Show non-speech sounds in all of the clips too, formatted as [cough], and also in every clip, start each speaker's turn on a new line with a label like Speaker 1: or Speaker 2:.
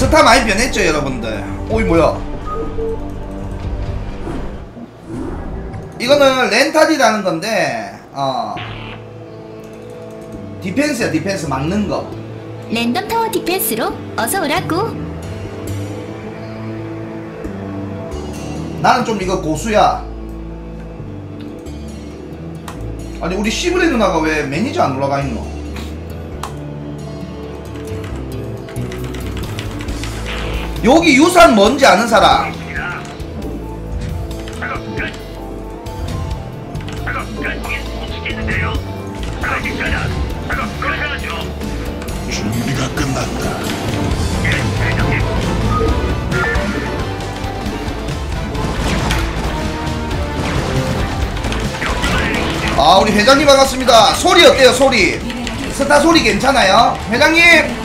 Speaker 1: 스타 많이 변했죠 여러분들. 오이 뭐야? 이거는 렌탈이라는 건데 어. 디펜스야 디펜스. 막는 거.
Speaker 2: 랜덤 타워 디펜스로 어서 오라고.
Speaker 1: 나는 좀 이거 고수야. 아니 우리 시브레 누나가 왜 매니저 안 올라가 있노 여기 유산 뭔지 아는 사람.
Speaker 3: 준비가 끝났다.
Speaker 1: 아 우리 회장님 반갑습니다 소리 어때요 소리 스타 소리 괜찮아요 회장님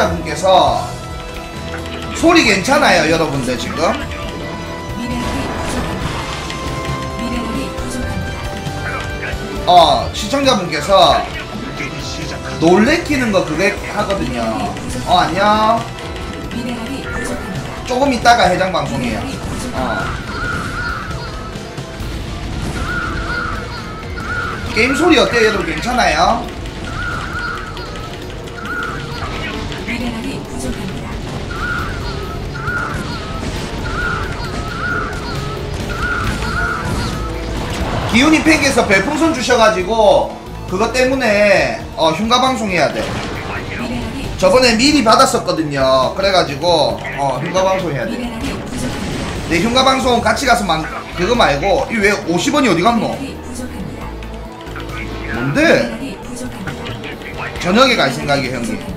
Speaker 1: 시청자분께서 소리 괜찮아요 여러분들 지금. 어 시청자분께서. 놀래키는 거 그게 하거든요 어 안녕. 조금 있다가 해장 방송이에요. 어 게임 소리 어때요 여러분 괜찮아요? 기훈이 팩에서 별풍선 주셔가지고 그것 때문에 어 흉가 방송해야 돼 저번에 미리 받았었거든요. 그래가지고 어 흉가 방송 해야 돼.
Speaker 4: 미네랄이 부족합니다.
Speaker 1: 내 흉가 방송 같이 가서 만 그거 말고 이 왜 50원이 어디 갔노? 뭔데? 저녁에 갈 생각이에요 형님.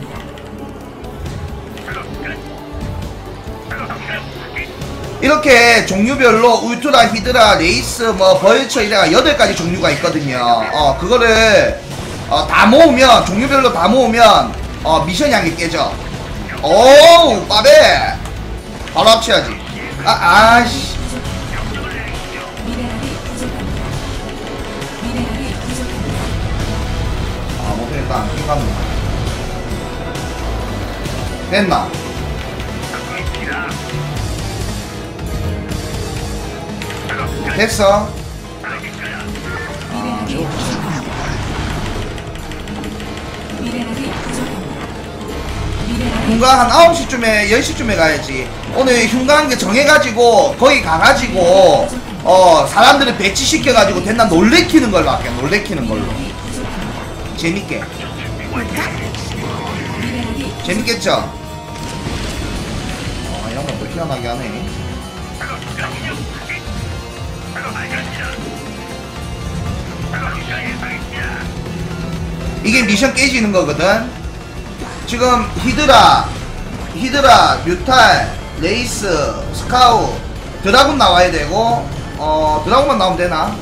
Speaker 1: 이렇게 종류별로 울트라, 히드라, 레이스, 뭐 벌처 이래가 8가지 종류가 있거든요. 어 그거를 어, 다 모으면 종류별로 다 모으면 어 미션 양이 깨져. 오 빠베 바로 합쳐야지. 아 아씨. 아 못했다 안 킹받나 됐나 됐어. 흉가 한 9시쯤에 10시쯤에 가야지. 오늘 흉가 한개 정해가지고 거기 가가지고 어 사람들을 배치시켜가지고 된다 놀래키는 걸로 할게 놀래키는 걸로. 재밌게. 재밌겠죠? 아 이런 것도 희한하게 하네 이게 미션 깨지는 거거든. 지금 히드라, 히드라, 뮤탈, 레이스, 스카우, 드라군 나와야 되고, 어 드라군만 나오면 되나?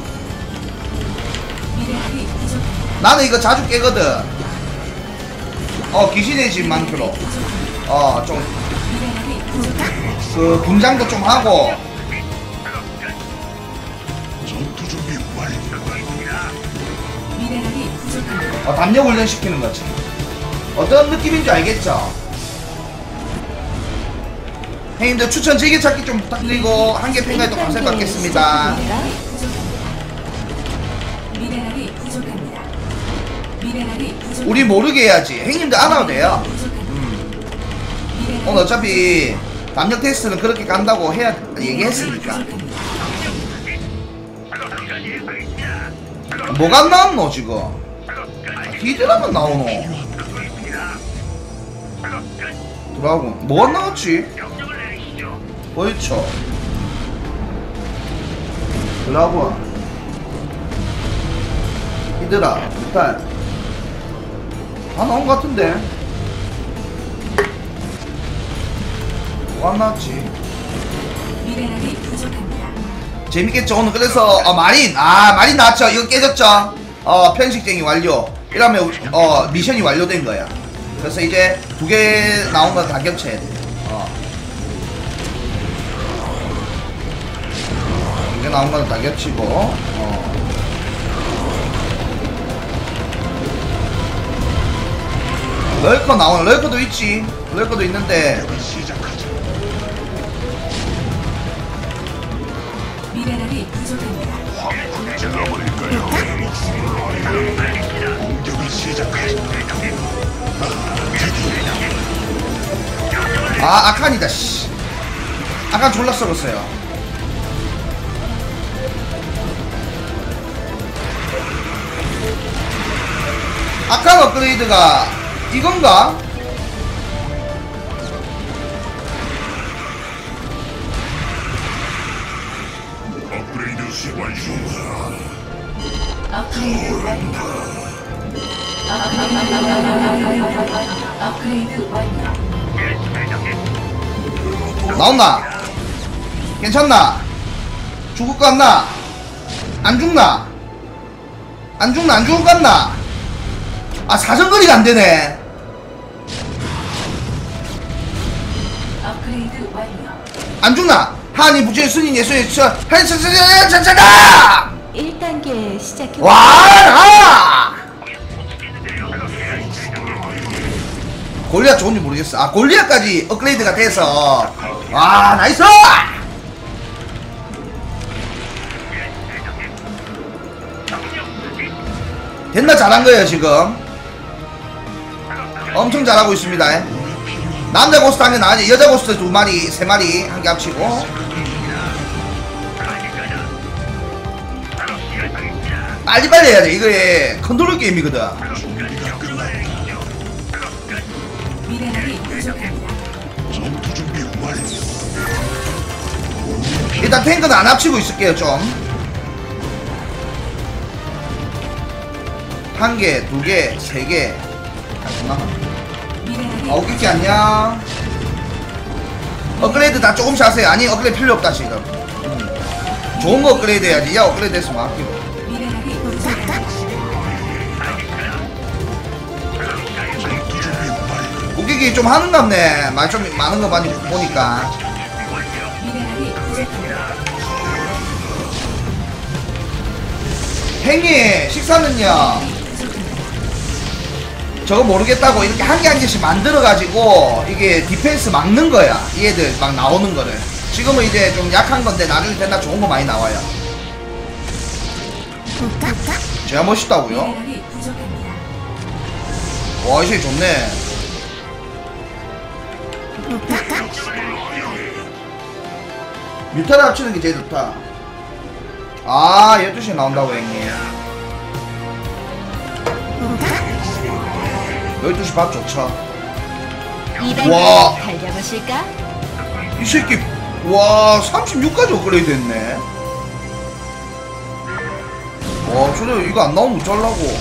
Speaker 1: 나는 이거 자주 깨거든. 어 귀신의 집 많기로. 어좀. 그 분장도 좀 하고 어, 담력 훈련 시키는 거지. 어떤 느낌인지 알겠죠? 형님들 추천 즐겨찾기 좀 부탁드리고 한개 팬가입도 감사히 받겠습니다.
Speaker 4: 미네랄이 부족합니다. 미네랄이 부족합니다. 미네랄이 부족합니다.
Speaker 1: 우리 모르게 해야지. 형님들 알아도 돼요.
Speaker 4: 미네랄이
Speaker 1: 오늘 어차피 담력 테스트는 그렇게 간다고 해야 얘기했으니까. 뭐가 안 나왔노 지금? 히드라만 나오노. 드라군. 뭐가 안 나왔지? 벌쳐 드라군 히드라 무탈. 다 나온 것 같은데? 뭐가 안 나왔지?
Speaker 4: 미네랄이 부족합니다.
Speaker 1: 재밌겠죠 오늘. 그래서 어, 마린. 아 마린 나왔죠. 이거 깨졌죠? 어 편식쟁이 완료 이러면 우리- 어 미션이 완료된 거야 그래서 이제 두 개 나온 거다 겹쳐야 돼 어. 두 개 나온 거는 다 겹치고 어. 럴커 나오는 럴커도 있지 럴커도 있는데.
Speaker 4: 미네랄이 부족합니다.
Speaker 3: 잘라버릴까요? 공격을 시작하자.
Speaker 1: 아 아칸이다 씨 아칸 졸라 썩었어요 아칸 업그레이드가 이건가?
Speaker 3: 업그레이드 시 완료.
Speaker 4: 업그레
Speaker 1: 나온나? 괜찮나? 죽을 것 같나? 안 죽나? 안 죽나 안 죽을 것 같나? 아 사정거리가 안 되네. 안 죽나? 하니 부처의 순인 예수의 저 하니 저저저저저다
Speaker 2: 1단계 시작해
Speaker 1: 와! 아! 골리앗 좋은지 모르겠어. 아, 골리앗까지 업그레이드가 돼서. 와, 나이스! 됐나 잘한 거예요, 지금. 엄청 잘하고 있습니다. 남자 고스트 한개 나가지, 여자 고스트 두 마리, 세 마리, 한 개 합치고. 빨리빨리 해야 돼. 이거에 컨트롤 게임이거든.
Speaker 3: 전투 준비 완료.
Speaker 1: 일단 탱크는 안 합치고 있을게요 좀. 한 개, 두 개, 세 개. 잠깐만.
Speaker 4: 미네랄이
Speaker 1: 아홉 개지 안녕. 업그레이드 다 조금씩 하세요. 아니 업그레이드 필요 없다 지금. 음. 좋은 거 업그레이드 해야지. 야 업그레이드 했으면 아끼고. 고객이 좀 하는갑네. 말 좀 많은 거 많이 보니까. 행님 식사는요. 저거 모르겠다고 이렇게 한 개 한 개씩 만들어가지고 이게 디펜스 막는 거야. 얘들 막 나오는 거를. 지금은 이제 좀 약한 건데 나중에 된다 좋은 거 많이 나와요. 제가 멋있다고요?
Speaker 4: 미네랄이 부족합 [laughs]
Speaker 1: 좋네. 뮤타를 합치는 게 제일 좋다. 아, 12시에 나온다고, 형님. 12시 밥 좋죠.
Speaker 2: 2단계
Speaker 1: 와.
Speaker 2: 달려보실까?
Speaker 1: 이 새끼, 와, 36까지 업그레이드 했네. 와, 저래 이거 안 나오면 어쩌려고.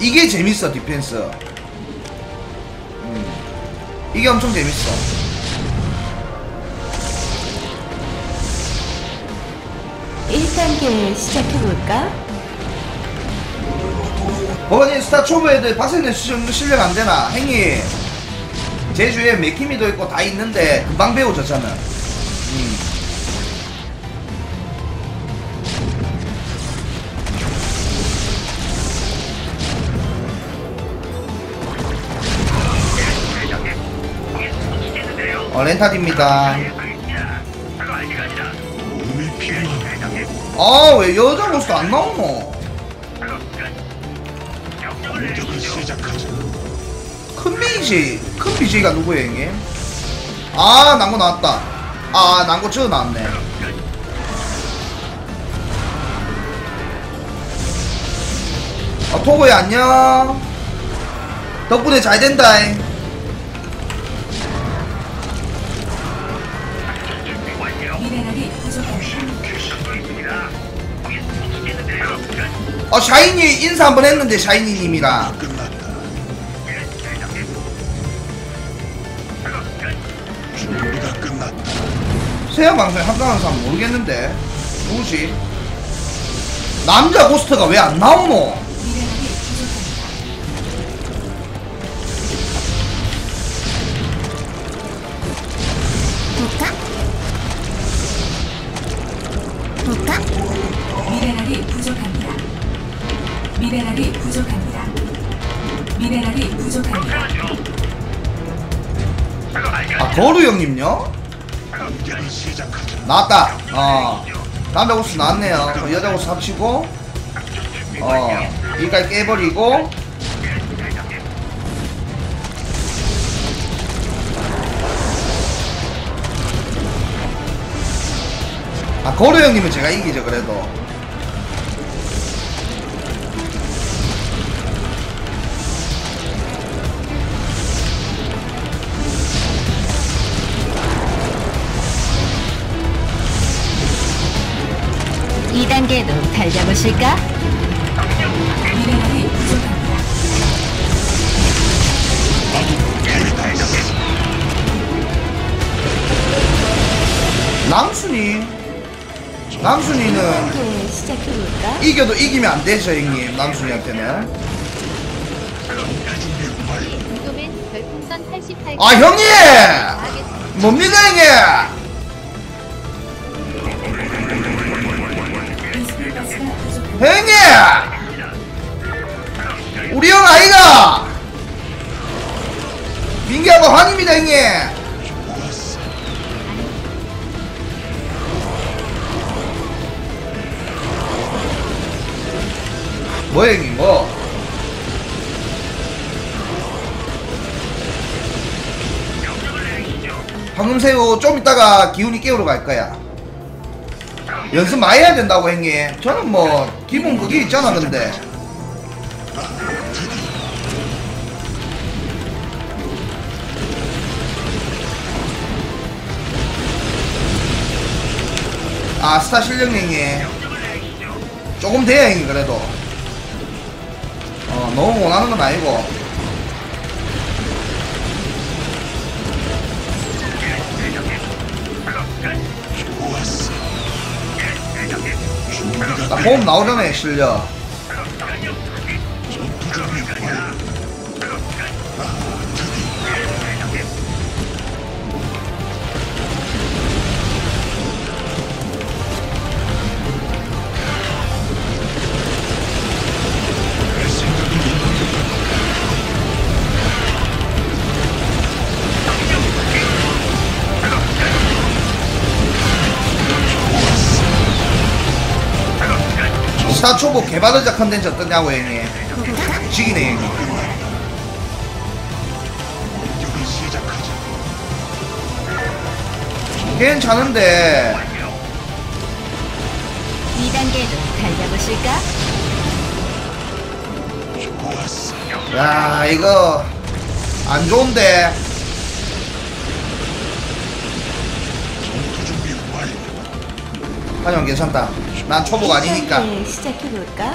Speaker 1: 이게 재밌어, 디펜스. 음. 이게 엄청 재밌어.
Speaker 2: 일단계 시작해볼까?
Speaker 1: 버거니 스타 초보 애들 박스는 실력 안 되나? 행이 제주에 맥키미도 있고 다 있는데 금방 배워졌잖아. 어, 렌탈입니다.
Speaker 3: 도움이 필요하다.
Speaker 1: 아, 왜 여자 모습 안 나오노? 큰 BJ, 큰 BJ가 누구예요, 형님? 아, 난거 나왔다. 아, 난거 저 나왔네. 아, 토보이 안녕. 덕분에 잘 된다. 잉. 어, 샤이니 인사 한번 했는데, 샤이니님이랑.
Speaker 3: 끝났다.
Speaker 1: 세영 방송에 합당한 사람 모르겠는데 누구지? 남자 고스트가 왜 안 나오노?
Speaker 4: 부족합니다. 미네랄이 부족합니다. 미네랄이 부족합니다. 미네랄이 부족합니다.
Speaker 1: 아. 거루 형님요? 나왔다 어 남자 고스트 나왔네요 그 여자 고스트 합치고 어 이까지 깨버리고 아 거루 형님은 제가 이기죠 그래도
Speaker 4: 미네랄이 부족합니다.
Speaker 1: 남순이 남순이는
Speaker 2: 1단계 시작해볼까?
Speaker 1: 이겨도 이기면 안 되죠 형님 남순이한테는
Speaker 3: 준비 완료.
Speaker 5: 정도면 별풍선 88개
Speaker 1: 아 형님. 뭡니까 형님 형님 우리 형 아이가! 민기하고 환입니다 형님. 뭐 형님 뭐? 방금 새우 좀 이따가 기운이 깨우러 갈 거야 연습 많이 해야 된다고 형님. 저는 뭐 기본 그게 있잖아 근데. 아 스타 실력 형님. 조금 돼야 형님 그래도. 어 너무 원하는 건 아니고
Speaker 3: 咋摸不着？上哪吃去
Speaker 1: 了？4 초보 개발자 컨텐츠 어떠냐고 형이 죽이네 괜찮은데.
Speaker 2: 2단계로 달려보실까?
Speaker 1: 야 이거 안 좋은데. 하지만 괜찮다. 난 초보가 아니니까
Speaker 2: 1단계 시작해볼까?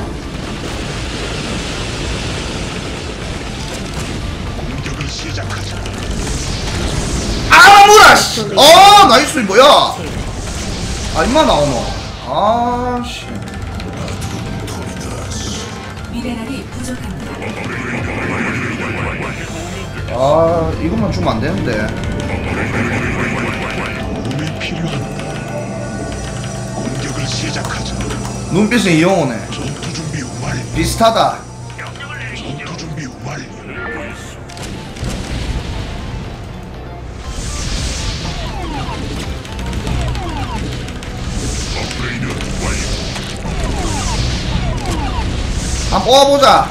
Speaker 3: 공격을 시작하자.
Speaker 1: 아 뭐야 씨. 어 나이스 뭐야 아 임마 나오노 아 씨
Speaker 4: 미네랄이 부족합니다.
Speaker 1: 아 이것만 주면 안 되는데
Speaker 3: 도움이? 공격을 시작하자.
Speaker 1: 눈빛은 이용호네
Speaker 3: 전투 준비 완료.
Speaker 1: 비슷하다
Speaker 3: 전투 준비 완료.
Speaker 1: 한번 뽑아보자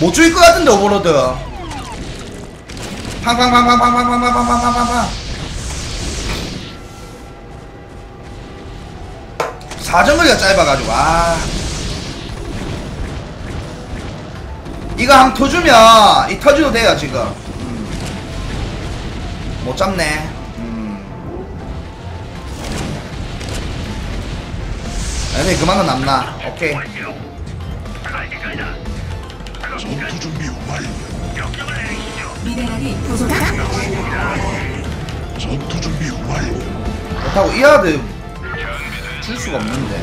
Speaker 1: 못 죽일 것 같은데 오버로드 팡팡팡팡팡팡팡팡팡팡팡팡 사정거리가 짧아가지고 아 이거 한 터주면 이 터지도 돼요 지금 음. 못 잡네 음. 아니 그만은 남나 오케이
Speaker 3: 전투 준비 완료.
Speaker 4: 미네랄이 부족합니다.
Speaker 3: 전투 준비 완료.
Speaker 1: 그렇다고 이 아드 줄 수가 없는데.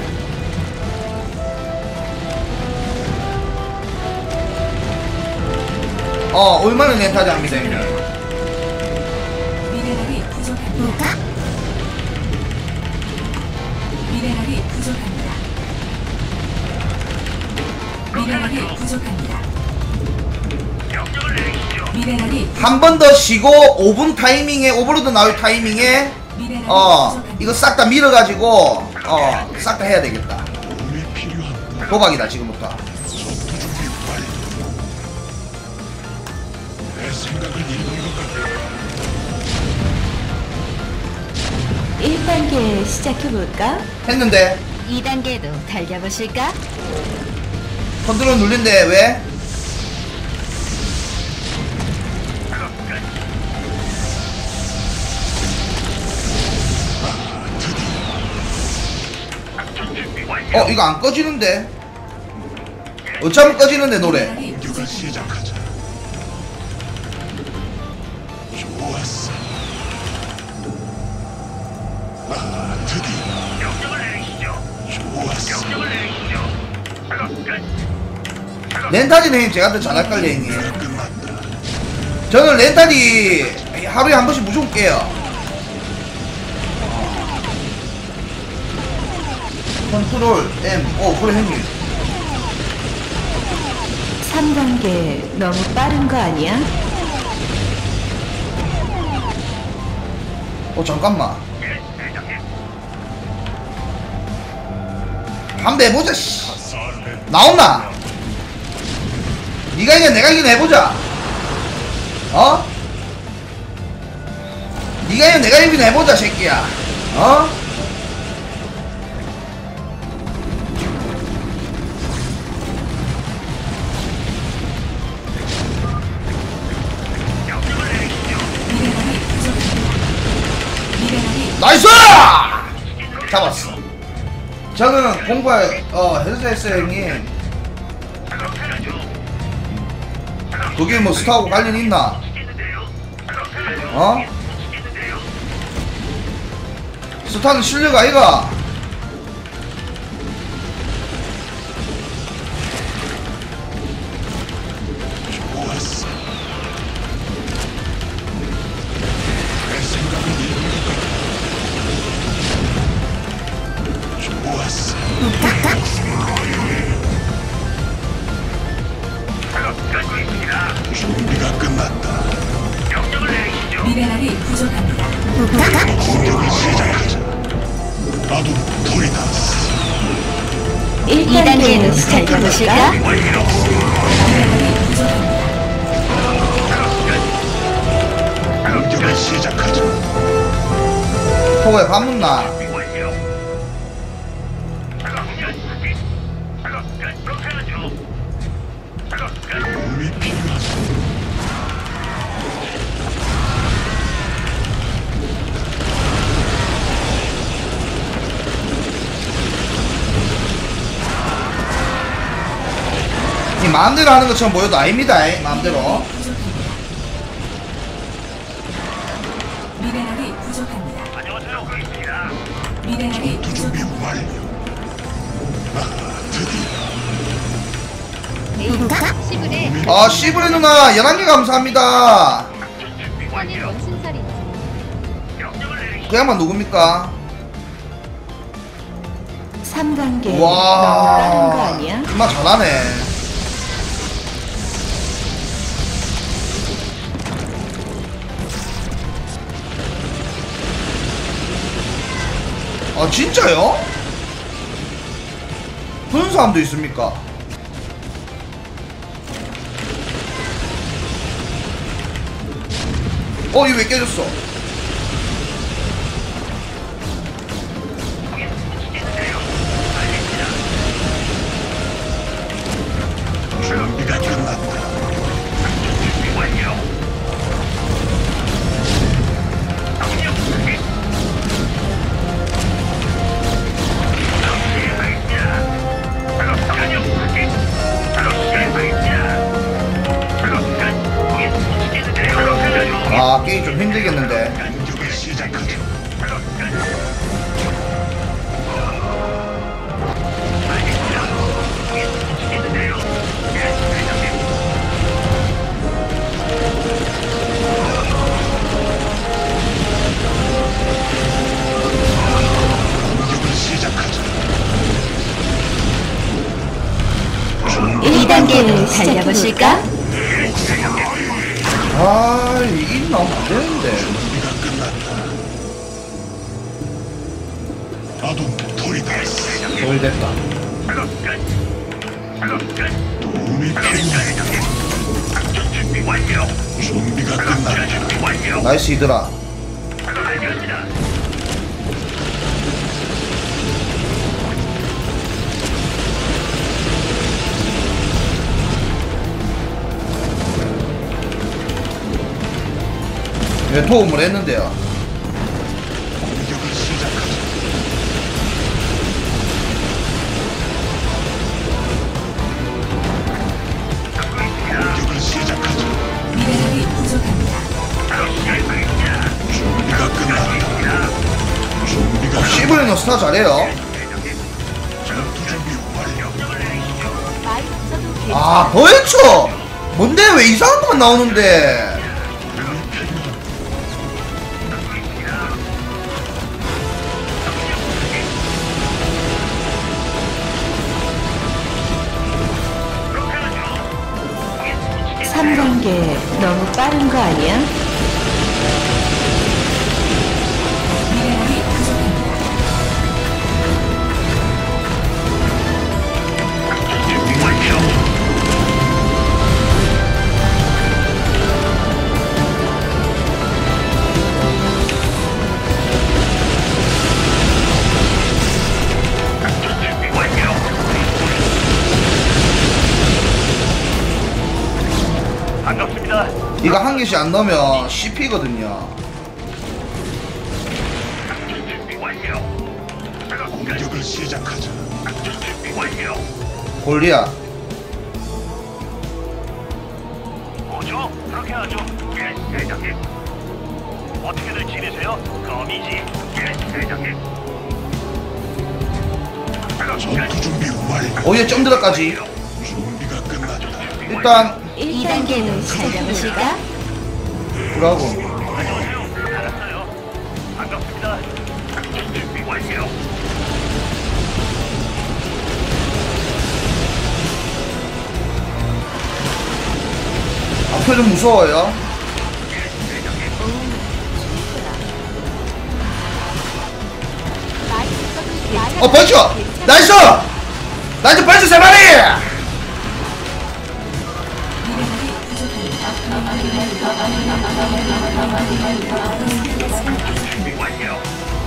Speaker 1: 어, 얼마나 렌타지 합니다, 형님.
Speaker 4: 미네랄이 부족합니다. 미네랄이 부족합니다. 미네랄이 부족합니다.
Speaker 6: 명령을 내리시죠.
Speaker 4: 미네랄이
Speaker 1: 한 번 더 쉬고 5분 타이밍에 오버로드 나올 타이밍에 어. 이거 싹 다 밀어가지고 어 싹 다 해야 되겠다 도박이다 지금부터
Speaker 3: 전투 준비 완료. 내 생각을 읽는 것 같아.
Speaker 2: 1단계 시작해볼까?
Speaker 1: 했는데
Speaker 2: 2단계도 달려보실까?
Speaker 1: 컨트롤 눌린데 왜? 어 이거 안 꺼지는데 어쩌면 꺼지는데 노래. 렌탈이는 형님 제가 더 잘할걸요 형님
Speaker 3: 끝났다.
Speaker 1: 저는 렌탈이 하루에 한 번씩 무조건 깨요 컨트롤 M 오 그래 형님
Speaker 2: 3단계 너무 빠른 거 아니야?
Speaker 1: 어 잠깐만. 한번 해보자 씨 나온나 니가 이겨 내가 이겨 해보자 어? 니가 이겨 내가 이겨 해보자 새끼야 어? 공부할 어 해주세요 형님. 그게 뭐 스타하고 관련 있나? 어? 스타는 실력 아이가? 마음대로 하는 것처럼 보여도 아닙니다 이 마음대로
Speaker 4: 부족합니다. 미네랄이 부족합니다.
Speaker 6: 안녕하세요. 그렇습니다.
Speaker 4: 미네랄이
Speaker 3: 준비
Speaker 4: 부족합니다.
Speaker 3: 완료. 아, 드디어
Speaker 5: 시불에
Speaker 1: 아 씨브레 누나 11개 감사합니다. 그 양반 누굽니까?
Speaker 2: 3단계 너무 빠른
Speaker 1: 거와
Speaker 2: 아니야?
Speaker 1: 정말 잘하네 아 진짜요? 그런 사람도 있습니까? 어 이거 왜 깨졌어?
Speaker 6: 아 게임 좀 힘들겠는데 1단계를
Speaker 2: 시작해볼까?
Speaker 1: 아 이 나오면 안 되는데.
Speaker 3: 준비가 끝났다. 아동 토리다스
Speaker 1: 거의 됐다.
Speaker 6: 작업 끝. 작업 끝.
Speaker 3: 도움이.
Speaker 6: 작전 준비 완료.
Speaker 3: 준비가 끝났다.
Speaker 1: 나이스 이들아. 왜 도움을 했는데요.
Speaker 4: 미네랄이 부족합니다.
Speaker 3: 준비가 끝났다. 준비가 끝.
Speaker 1: 시브리노 스타 잘해요.
Speaker 3: 전투 준비 완료.
Speaker 1: 아, 벌초! 뭔데 왜 이상한 것만 나오는데? 이거 한 개씩 안 넣으면 CP거든요.
Speaker 3: 공격을 시작하자.
Speaker 1: 골리앗.
Speaker 6: 뭐죠? 그렇게 하죠. 예, 대장님. 어떻게들 지내세요? 거미지. 예, 대장님.
Speaker 3: 전투
Speaker 6: 끝.
Speaker 3: 준비 완료.
Speaker 1: 오히려 점들어까지.
Speaker 3: 준비가 끝났다.
Speaker 1: 일단,
Speaker 2: 1단계는 잘 잡으실까?
Speaker 1: 브라고.
Speaker 6: 안녕하세요. 알았어요. 반갑습니다. 작전 준비 완료.
Speaker 1: 앞에 좀 무서워요. 어, 벌초! 나이스! 나이스 벌초 세 마리!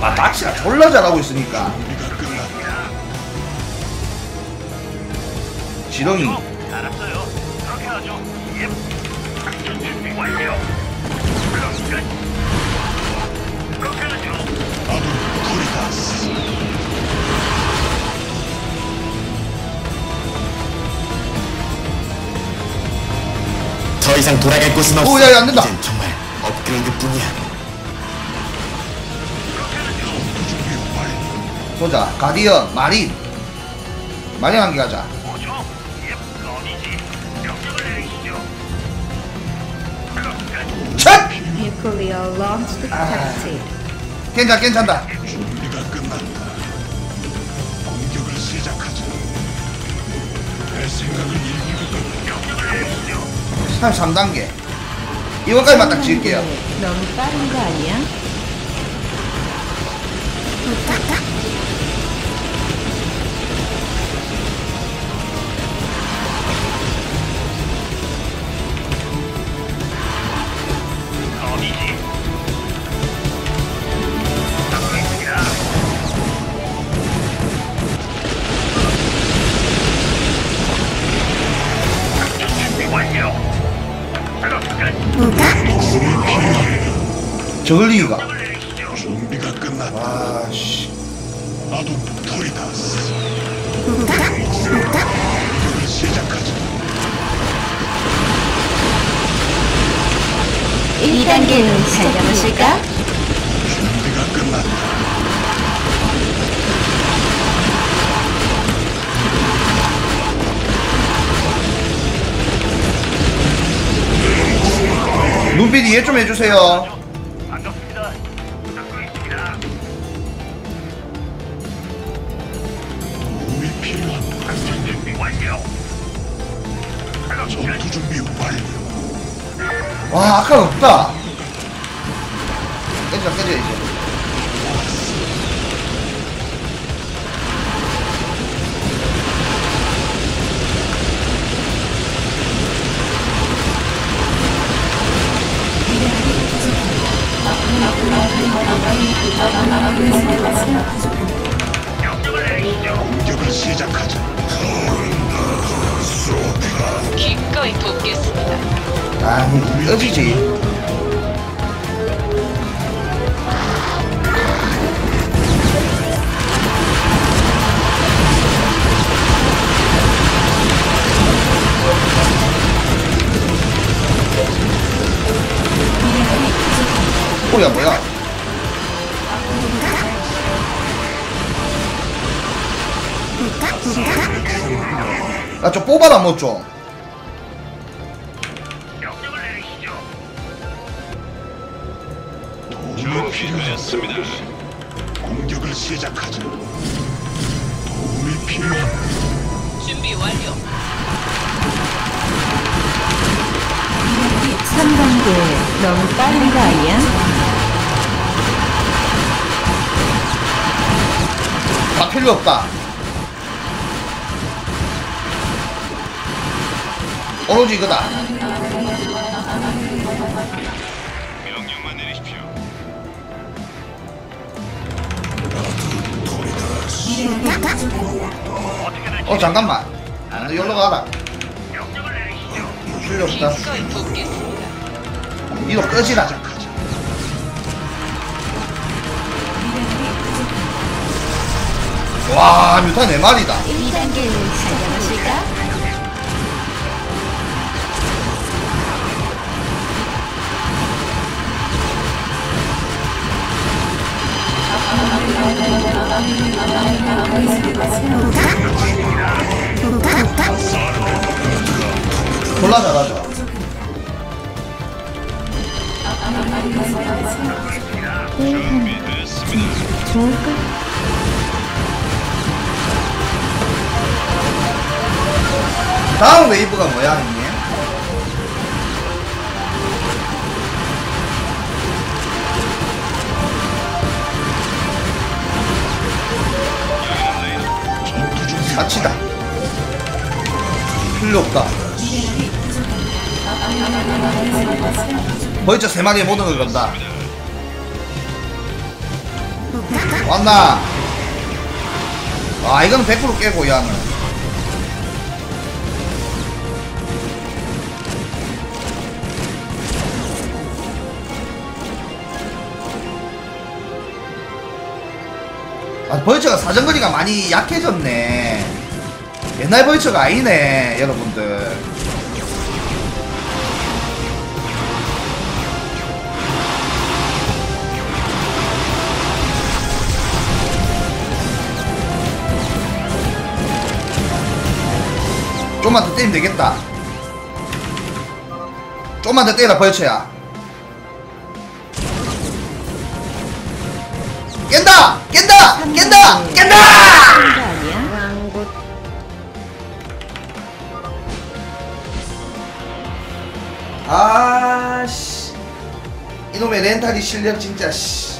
Speaker 1: 아, 닥치가 졸라 잘하고 있으니까. 지렁이.
Speaker 6: 알았어요. 그렇게 하죠. 예. 작전 준비 완료. 그렇게 하죠.
Speaker 3: 아동 토리다스
Speaker 7: 더 이상 돌아갈 곳은 없어.
Speaker 1: 오, 야, 야, 안 된다.
Speaker 7: 이젠 정말 업그레이드 뿐이야.
Speaker 1: 보자. 가디언, 마린. 마린 한개 가자. 첫!
Speaker 2: Detected.
Speaker 1: 괜찮, 괜찮다.
Speaker 3: 준비가 끝났다. 공격을 시작하자. 내 생각을
Speaker 6: 내리시죠.
Speaker 1: 33단계. 이거까지만 딱 지을게요.
Speaker 2: 너무 빠른 거 아니야?
Speaker 6: 명령을 내리시죠.
Speaker 3: 준비가 끝났다.
Speaker 1: 아, 씨.
Speaker 3: 아동 토리다스 공격을 시작하자.
Speaker 2: 1단계는 잘 잡으실까?
Speaker 3: 준비가 끝났다.
Speaker 1: 눈빛 이해 좀 해주세요. 와 아까 없다 깨져 깨져 이제
Speaker 6: 내리시죠.
Speaker 3: 공격을 시작하자.
Speaker 8: 기꺼이 돕겠습니다.
Speaker 1: 아니 꺼지지. 뭐야 뭐야? 나좀 뽑아라 뭐 좀
Speaker 3: 다 필요
Speaker 1: 없다. 오로지 이거다.
Speaker 3: 명령만 내리십시오.
Speaker 6: 어떻게 될지
Speaker 1: 어 잠깐만. 아, 너 여기로 가라. 필요 없다. 이거 꺼지라. 와 뮤타 네 마리다.
Speaker 2: 1단계를 살려보실까?
Speaker 1: 졸라 잘하죠.
Speaker 2: 좋을까?
Speaker 1: 다음 웨이브가 뭐야 형님? 사치다. 필요 없다. 벌써 세 마리의 모든 걸 건다. 왔나? 아 이거는 100% 깨고 야는. 아, 벌처가 사정거리가 많이 약해졌네. 옛날 벌처가 아니네, 여러분들. 좀만 더 때리면 되겠다. 좀만 더 때려라, 벌처야. 깬다! 깬다! 깬다! 깬다!
Speaker 2: 아니야?
Speaker 1: 아씨 이놈의 렌탈이 실력 진짜 씨